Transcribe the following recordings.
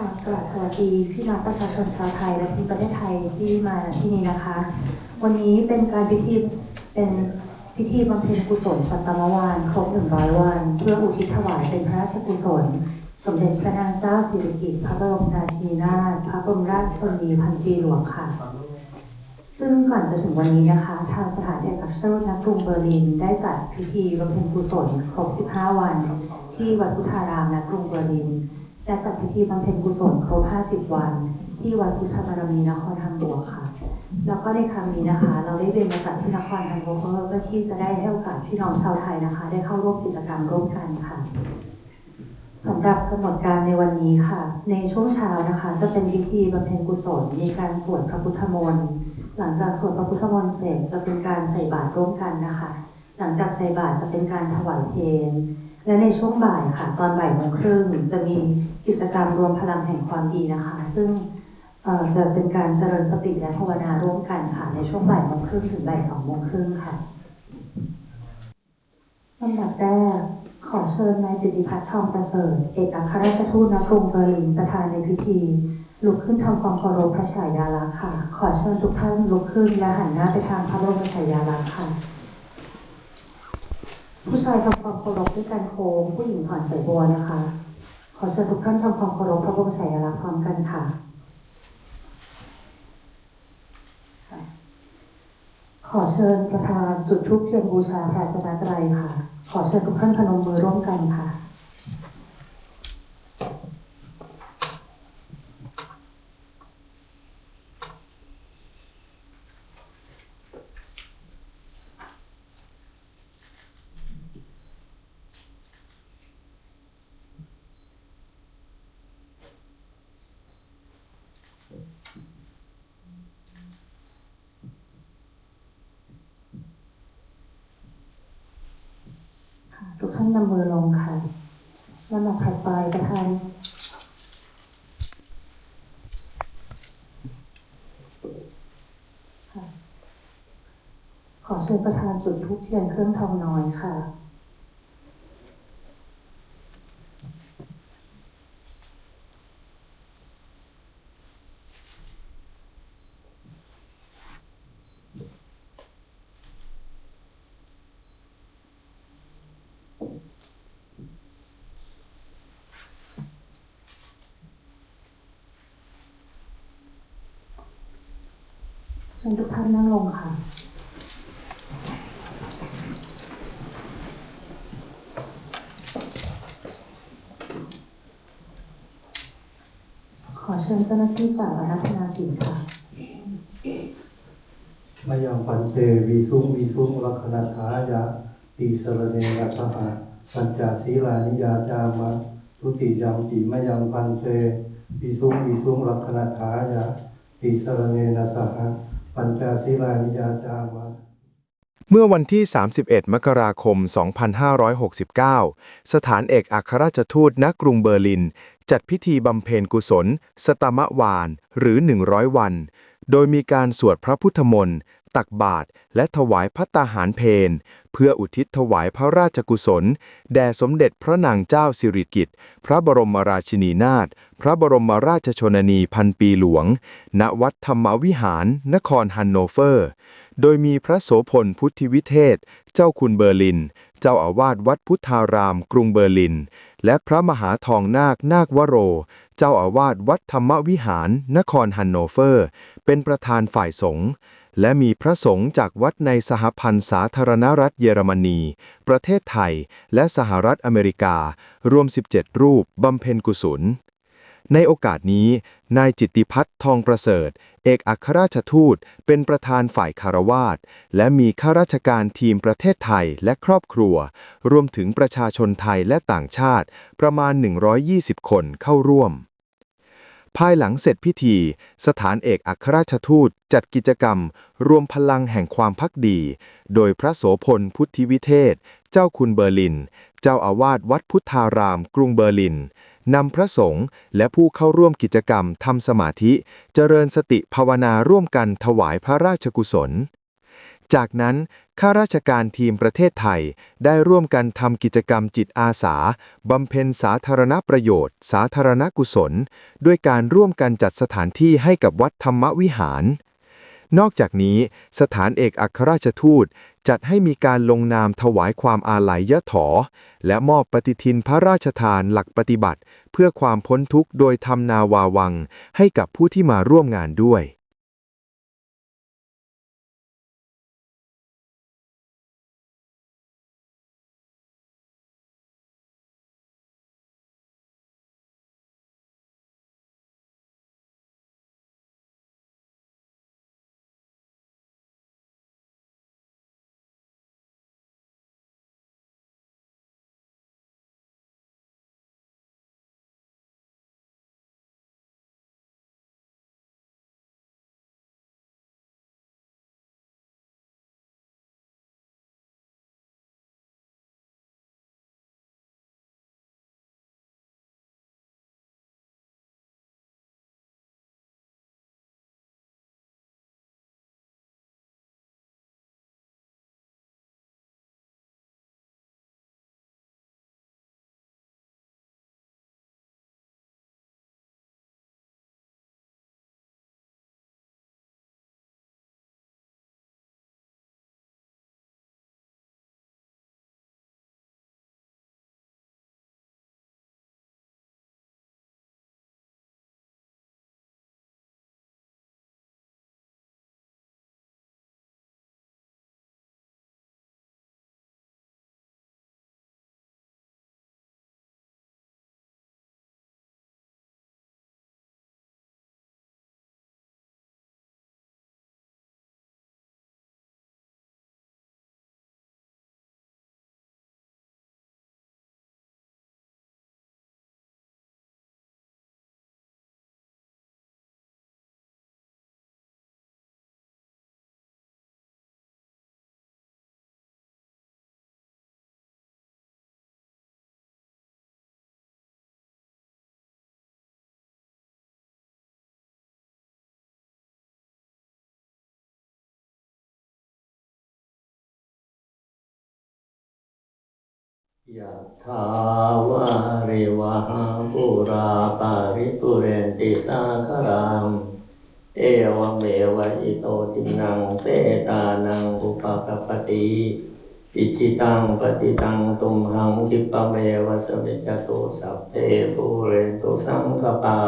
ค่ะกราบสวัสดีพี่น้องประชาชนชาวไทย และที่ประเทศไทยที่มาที่นี่นะคะ วันนี้เป็นการพิธีเป็นพิธีบำเพ็ญกุศลสัตตมวานครบ 100 วัน เพื่ออุทิศถวายเป็นพระราชกุศล สมเด็จพระนางเจ้าสิริกิติ์พระบรมราชินีนาถพระบรมราชชนนีพันปีหลวงค่ะ ซึ่งก่อนจะถึงวันนี้นะคะ ทางสถานเอกอัครราชทูตกรุงเบอร์ลิน ได้จัดพิธีบำเพ็ญกุศลครบ 15 วัน ที่วัดพุทธารามณกรุงเบอร์ลิน และจัดพิธีบำเพ็ญกุศลครบ 50 วัน ที่วัดพุทธบารมีนครฮัมบูร์กค่ะ แล้วก็ในครั้งนี้นะคะ เราได้เรียนมาจากที่นครฮัมบูร์กเพื่อที่จะได้ให้โอกาสพี่น้องชาวไทยนะคะ ได้เข้าร่วมกิจกรรมร่วมกันค่ะสำหรับกำหนดการในวันนี้ค่ะ ในช่วงเช้านะคะ จะเป็นพิธีบำเพ็ญกุศลมีการสวดพระพุทธมนต์หลังจากสวดพระพุทธมนต์เสร็จจะเป็นการใส่บาตรร่วมกันนะคะ หลังจากใส่บาตรจะเป็นการถวายเพลงและในช่วงบ่ายค่ะ ตอนบ่ายโมงครึ่งจะมี กิจกรรมรวมพลังแห่งความดีนะคะ ซึ่งจะเป็นการเจริญสติและภาวนาร่วมกันค่ะ ในช่วงบ่ายโมงครึ่งถึงบ่ายสองโมงครึ่งค่ะลำดับแรกขอเชิญนายจิตติพัฒน์ทองประเสริฐ เอกอัครราชทูตณกรุงเบอร์ลินประธานในพิธี ลุกขึ้นทำความเคารพพระฉายาลักษณ์ค่ะ ขอเชิญทุกท่านลุกขึ้นและหันหน้าไปทางพระบรมฉายาลักษณ์ค่ะ ผู้ชายทำความเคารพด้วยการโค้งผู้หญิงถอนสายบัวนะคะ ขอเชิญทุกท่านทำความเคารพพระบรมฉายาลักษณ์พร้อมกันค่ะ ขอเชิญประธานจุดทุกเทียนบูชาพระรัตนตรัยค่ะ ขอเชิญทุกท่านพนมมือร่วมกันค่ะทุกท่านนำมือลงค่ะลำดับถัดไปประธานค่ะขอ เชิญประธานจุดธูปเทียนเครื่องทองน้อยค่ะเชิญทุกท่านนั่งลงค่ะ เชิญเจ้าหน้าที่กล่าวอารัธนาศีลค่ะมยังปันเตวิสุงวิสุงลักขณทายะติสรเนยสหะปัญจศีลานิยาจามะทุติยมปิมยังปันเตวิสุงวิสุงลักขณทายะติสรเนนะสหะปัญจศีลานิยาจามะเมื่อวันที่ 31 มกราคม 2569 สถานเอกอัครราชทูตณกรุงเบอร์ลิน จัดพิธีบำเพ็ญกุศล สตมวาน หรือ 100 วัน โดยมีการสวดพระพุทธมนต์ตักบาตรและถวายพัตตาหารเพนเพื่ออุทิศถวายพระราชกุศล แด่สมเด็จพระนางเจ้าสิริกิติ์พระบรมราชินีนาถพระบรมราชชนนีพันปีหลวง ณวัดธรรมวิหาร นครฮันโนเฟอร์ โดยมีพระโสพลพุทธิวิเทศ เจ้าคุณเบอร์ลิน จ้าอาวาสวัดพุทธาราม กรุงเบอร์ลิน และพระมหาทองนาคนาควโร เจ้าอาวาสวัดธรรมวิหาร นครฮันโนเฟอร์ เป็นประธานฝ่ายสงฆ์และมีพระสงฆ์จากวัดในสหพันธ์สาธารณรัฐเยอรมนี ประเทศไทย และสหรัฐอเมริกา รวม 17 รูปบำเพ็ญกุศล ในโอกาสนี้ นายจิตติพัฒน์ทองประเสริฐ เอกอัครราชทูต เป็นประธานฝ่ายคารวาสและมีข้าราชการทีมประเทศไทยและครอบครัว รวมถึงประชาชนไทยและต่างชาติ ประมาณ 120 คนเข้าร่วม ภายหลังเสร็จพิธี สถานเอกอัครราชทูตจัดกิจกรรม รวมพลังแห่งความพักดี โดยพระโสพลพุทธิวิเทศ เจ้าคุณเบอร์ลิน เจ้าอาวาสวัดพุทธาราม กรุงเบอร์ลิน นำพระสงฆ์และผู้เข้าร่วมกิจกรรมทำสมาธิ เจริญสติภาวนาร่วมกันถวายพระราชกุศล จากนั้นข้าราชการทีมประเทศไทยได้ร่วมกันทำกิจกรรมจิตอาสาบำเพ็ญสาธารณประโยชน์ สาธารณกุศล ด้วยการร่วมกันจัดสถานที่ให้กับวัดธรรมวิหารนอกจากนี้ สถานเอกอัครราชทูต จัดให้มีการลงนามถวายความอาลัยยะถอ และมอบปฏิทินพระราชทานหลักปฏิบัติ เพื่อความพ้นทุกข์โดยทำนาวาวัง ให้กับผู้ที่มาร่วมงานด้วย ยะถาวาริวหาปุราปาริปุเรนติสาคารัง เอวเมวะอิโตทินังเปตานังอุปกปปติอิจิตังปฏิตังตุมหังคิปะเมวะสมิจจตุสัพเพปุเรนตุสังคปา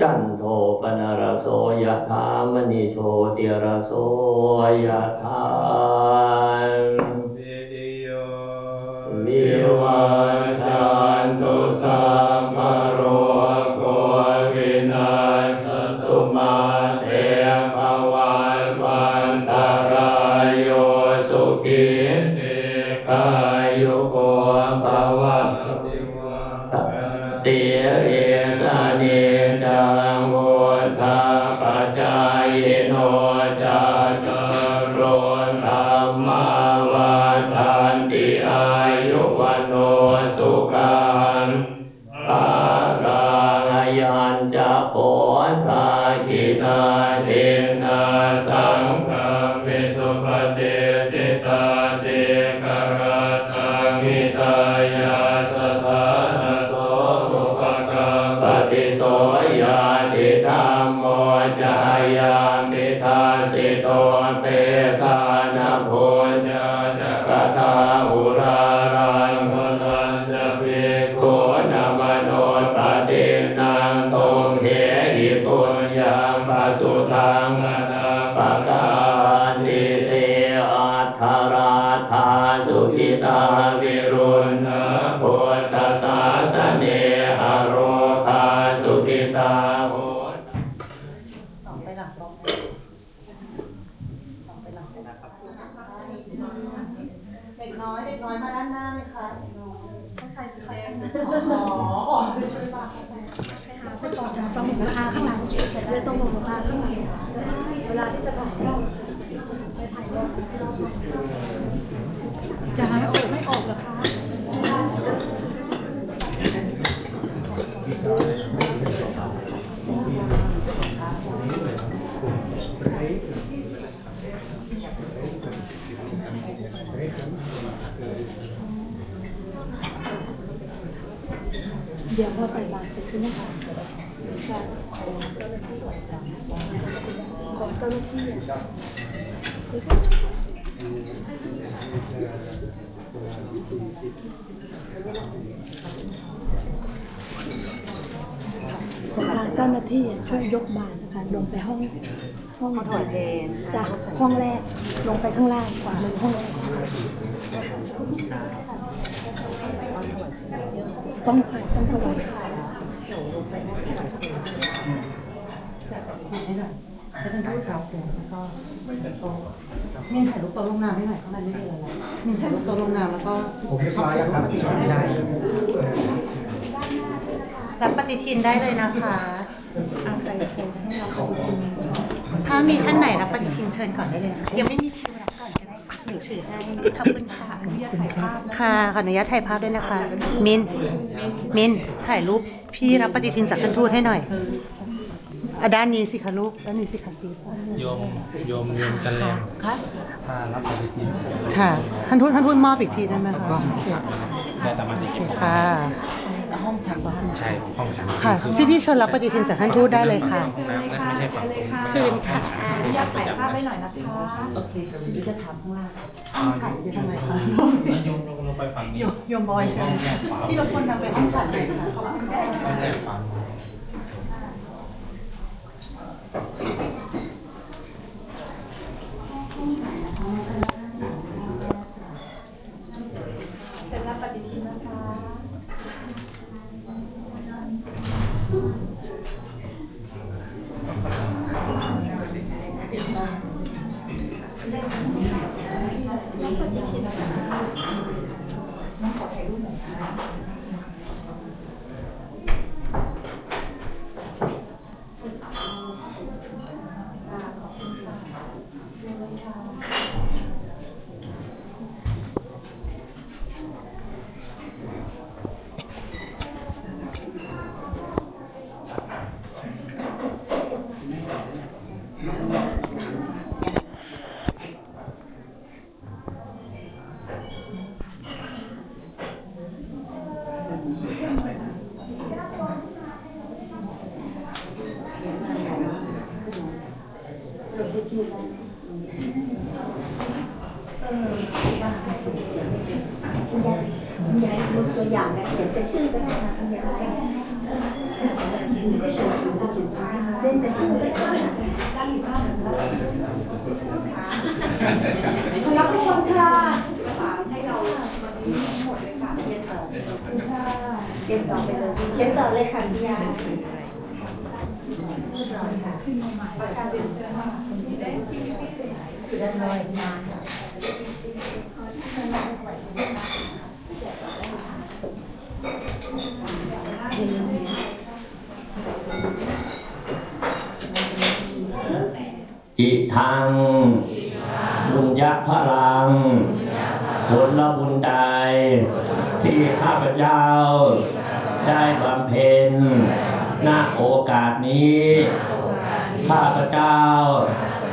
จันโทปนารโสยะถามณิโชติรโสยะถา จันตุสาา สุขิตาวิรุณนะพุทธศาสเนอโรคาสุขิตาโหสองไปหลังตรงสองไปหลังเด็กน้อยเด็กน้อยมาด้านหน้าไหมคะใส่สีแดงอ๋ออ๋อช่วยบ้างไปต่อจากปลาหมึกราคาข้างหลังเลยต้องลงราคาข้างหลังเวลาที่จะบอก เดี๋ยวพอไปบางไปขึ้นนะคะของเจ้าหน้าที่อทางเจ้าหน้าที่ช่วยยกบานนะคะลงไปห้อง ห้องเขาถอยเพลงจ้ะห้องแรกลงไปข้างล่างขวามือห้องแรกต้องค่ะต้องถวายให้หน่อยให้เป็นผู้รับเดี๋ยวแล้วก็มินถ่ายรูปโต๊ะลงน้ำให้หน่อยข้างในไม่มีอะไรมินถ่ายรูปโต๊ะลงน้ำแล้วก็ผมเรียบร้อยแล้วครับได้รับปฏิทินได้เลยนะคะเอาใจเย็นจะให้เราขอบคุณ ถ้ามีท่านไหนรับปฏิทินเชิญก่อนได้เลยนะคะยังไม่มีคิวรับก่อนก็ได้ค่ะหนูถือให้ขอบคุณค่ะค่ะขออนุญาตถ่ายภาพด้วยนะคะ มินมินถ่ายรูปพี่รับปฏิทินจากท่านทูตให้หน่อยอะด้านนี้สิคะลูกด้านนี้สิคะซีซ่าโยมโยมเวียนกันแรงค่ะถ้ารับปฏิทินค่ะท่านทูตท่านทูตมอบอีกทีได้ไหมคะโอเคได้ตามมาที่เก็บ ของค่ะใช่ห้องฉันค่ะพี่พี่ๆเชิญรับปฏิทินจากท่านทูตได้เลยค่ะ ห้องน้ำนั่นไม่ใช่ฝั่งผมนะคืนค่ะอนุญาตถ่ายภาพไว้หน่อยโอเคเดี๋ยวจะถามข้างล่างห้องฉันอยู่ทางไหนคะโยมลงลงไปฝั่งนี้โยมบอยใช่ไหมพี่รบกวนนำไปห้องฉันหน่อยค่ะขอบคุณค่ะห้องแรกฝั่ง เขียนใส่ชื่อก็ได้นะคุณยายเส้นแต่ชื่อไม่ได้คนรับทุกคนค่ะให้เราวันนี้หมดเลยค่ะเขียนต่อเขียนต่อไปเลยเขียนต่อเลยค่ะพี่ยาประกาศเรียนเชิญค่ะคือด้านน้อยนานค่ะ ทังบุญญาพลัง ผลละบุญใด ที่ข้าพเจ้า ได้บำเพ็ญณโอกาสนี้ ข้าพเจ้า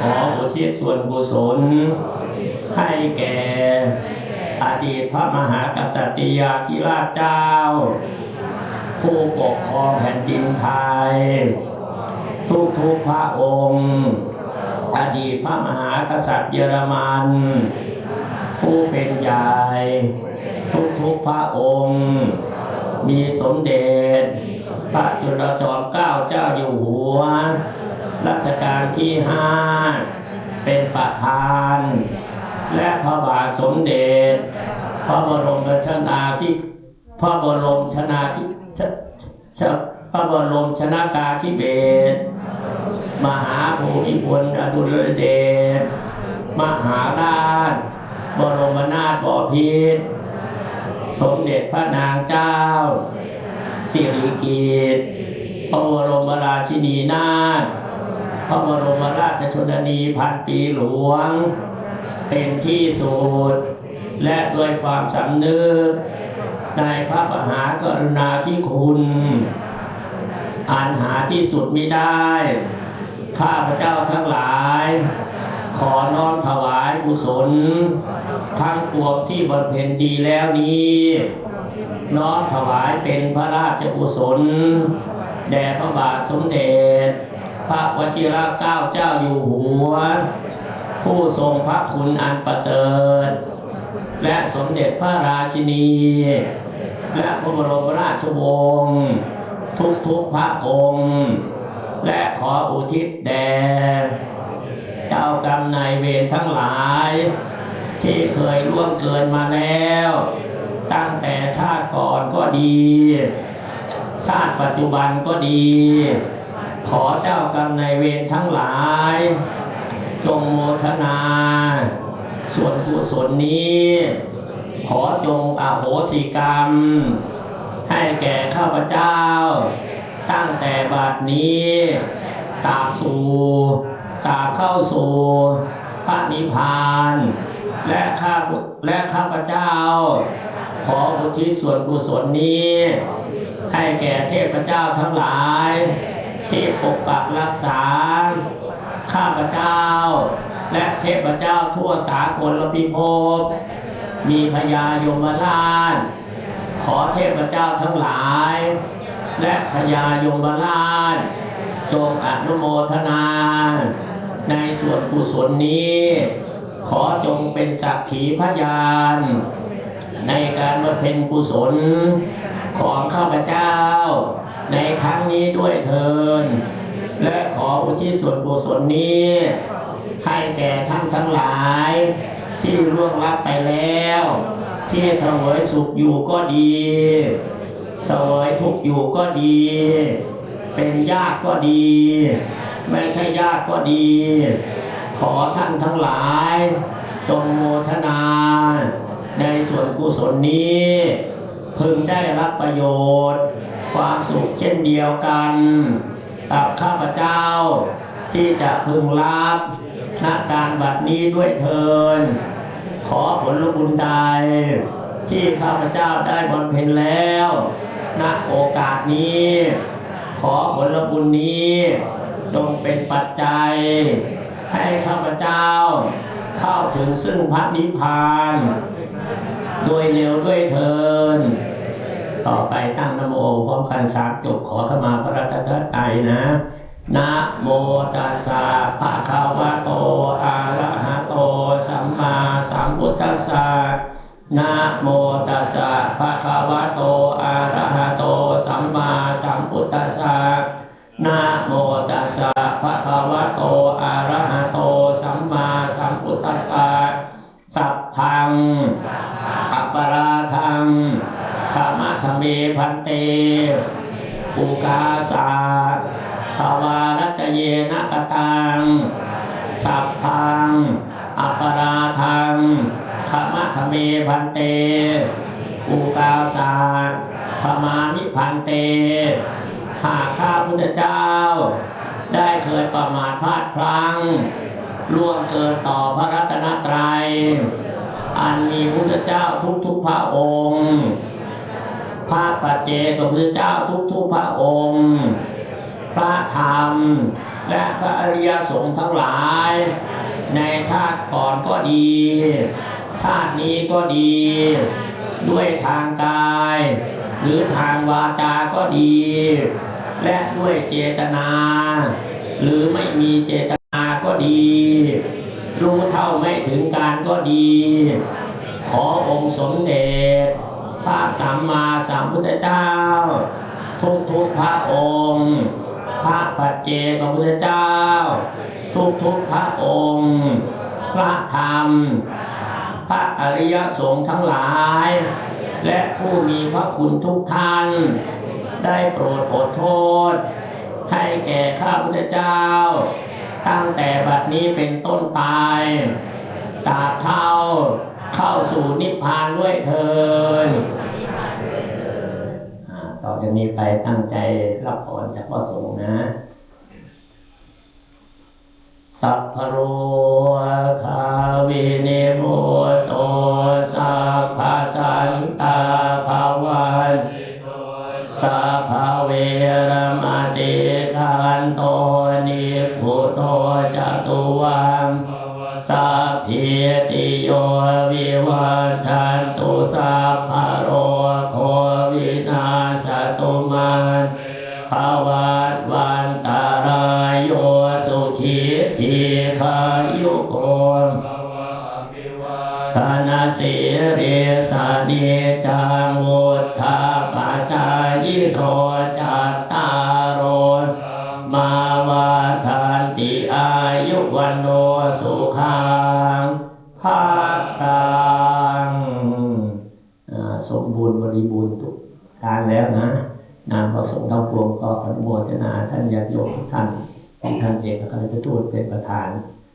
ขออุทิศส่วนกุศล ให้แก่ อดีตพระมหากษัตริยาธิราชเจ้า ผู้ปกครองแผ่นดินไทย ทุกทุกพระองค์ อดีตพระมหากษัตริย์เยอรมัน ผู้เป็นใหญ่ทุกทุกพระองค์ มีสมเด็จ พระจุลจอมเกล้าเจ้าอยู่หัว รัชกาลที่ห้าเป็นประธาน และพระบาทสมเด็จ พระบรมชนาธิพระบรมชนาธิชชพระบรมชนากาธิเบศร มหาภูมิพลอดุลยเดชมหาราช บรมนาถบพิตรสมเด็จพระนางเจ้า สิริกิติ์พระบรมราชินีนาถพระบรมราชชนนีพันปีหลวง เป็นที่สุดและด้วยความสำนึกในพระมหากรุณาธิคุณ อันหาที่สุดมิได้ ข้าพเจ้าทั้งหลาย ขอน้อมถวายกุศล ทั้งปวงที่บำเพ็ญดีแล้วนี้น้อมถวายเป็นพระราชกุศล แด่พระบาทสมเด็จ พระวชิรเกล้าเจ้าอยู่หัว ผู้ทรงพระคุณอันประเสริฐ และสมเด็จพระราชินี และพระบรมราชวงศ์ ทุกทุกๆพระองค์ และขออุทิศแด่เจ้ากรรมนายเวรทั้งหลาย ที่เคยล่วงเกินมาแล้ว ตั้งแต่ชาติก่อนก็ดี ชาติปัจจุบันก็ดี ขอเจ้ากรรมนายเวรทั้งหลาย จงโมทนา ส่วนกุศลนี้ ขอจงอโหสิกรรม ให้แก่ข้าพเจ้า ตั้งแต่บัดนี้ตาบสู่ตาบเข้าสู่พระนิพพาน และข้าและข้าพเจ้า ขออุทิศส่วนกุศลนี้ ให้แก่เทพเจ้าทั้งหลาย ที่ปกปักรักษา ข้าพเจ้า และเทพเจ้าทั่วสากลพิภพมีพญายมราช ขอเทพเจ้าทั้งหลาย และพญายมราชจงอนุโมทนา ในส่วนกุศลนี้ ขอจงเป็นสักขีพยาน ในการบำเพ็ญกุศลของข้าพเจ้า ในครั้งนี้ด้วยเทิน และขออุทิศส่วนกุศลนี้ให้แก่ท่านทั้งหลายที่ล่วงลับไปแล้ว ที่เสวยสุขอยู่ก็ดีเสวยทุกข์อยู่ก็ดี เป็นญาติก็ดี ไม่ใช่ญาติก็ดี ขอท่านทั้งหลาย จงโมทนา ในส่วนกุศลนี้ พึงได้รับประโยชน์ ความสุขเช่นเดียวกันกับข้าพเจ้าที่จะพึงรับณการบัดนี้ด้วยเทิน ขอผลบุญใดที่ข้าพเจ้าได้บำเพ็ญแล้วณโอกาสนี้ ขอผลบุญนี้จงเป็นปัจจัย ให้ข้าพเจ้า เข้าถึงซึ่งพระนิพพานโดยเร็วด้วยเทินต่อไปตั้งนโมพร้อมกันสามจบขอขมาพระรัตนตรัยนะ นะโมตัสสะภะคะวะโตอะระหะโตสัมมาสัมพุทธัสสะนะโมตัสสะภะคะวะโตอะระหะโตสัมมาสัมพุทธัสสะนะโมตัสสะภะคะวะโตอะระหะโตสัมมาสัมพุทธัสสะสัพพังอัปปราทังขามะทะเมพันเตอุกาสา ภาวารัตเยนะกตัง สัพพัง อัปปราทังขามะทะเมพันเตอุกาสาขมามิพันเต หากข้าพุทธเจ้า ได้เคยประมาทพลาดพลั้งล่วงเกินต่อพระรัตนตรัย อันมีพุทธเจ้าทุกๆพระองค์ พระปัจเจกพุทธเจ้าทุกๆพระองค์ พระธรรม และพระอริยสงฆ์ทั้งหลาย ในชาติก่อนก็ดี ชาตินี้ก็ดี ด้วยทางกาย หรือทางวาจาก็ดี และด้วยเจตนา หรือไม่มีเจตนาก็ดี รู้เท่าไม่ถึงการก็ดี ขอองค์สมเด็จพระสัมมาสัมพุทธเจ้า ทุกทุกพระองค์ พระปัจเจกพุทธเจ้า ทุกทุกๆพระองค์ พระธรรม พระอริยสงฆ์ทั้งหลาย และผู้มีพระคุณทุกท่าน ได้โปรดอดโทษ ให้แก่ข้าพุทธเจ้า ตั้งแต่บัดนี้เป็นต้นไปตาเท่าเข้าสู่นิพพานด้วยเทินอ่า ต่อจากนี้ไปตั้งใจรับพรจากพระสงฆ์นะ สัพพโร สุขังภาคังอ่าสมบูรณ์บริบูรณ์ทุกการแล้วนะ นามประสงค์ทั้งปวงก็อนุโมทนาท่านญาติโยมทุกท่านที่ท่านเอกอัครราชทูตเป็นประธาน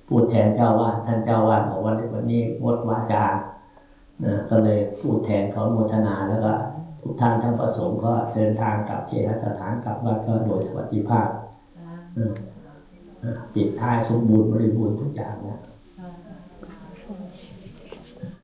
พูดแทนเจ้าวาดท่านเจ้าวาดบอกวันนี้วันนี้งดวาจานะก็เลยพูดแทนเขาอนุโมทนาแล้วก็ทุกท่านทั้งประสงค์ก็เดินทางกลับเชหสถานกลับวัดก็โดยสวัสดิภาพเอออะ ปิดท้ายสมบูรณ์บริบูรณ์ทุกอย่างนะ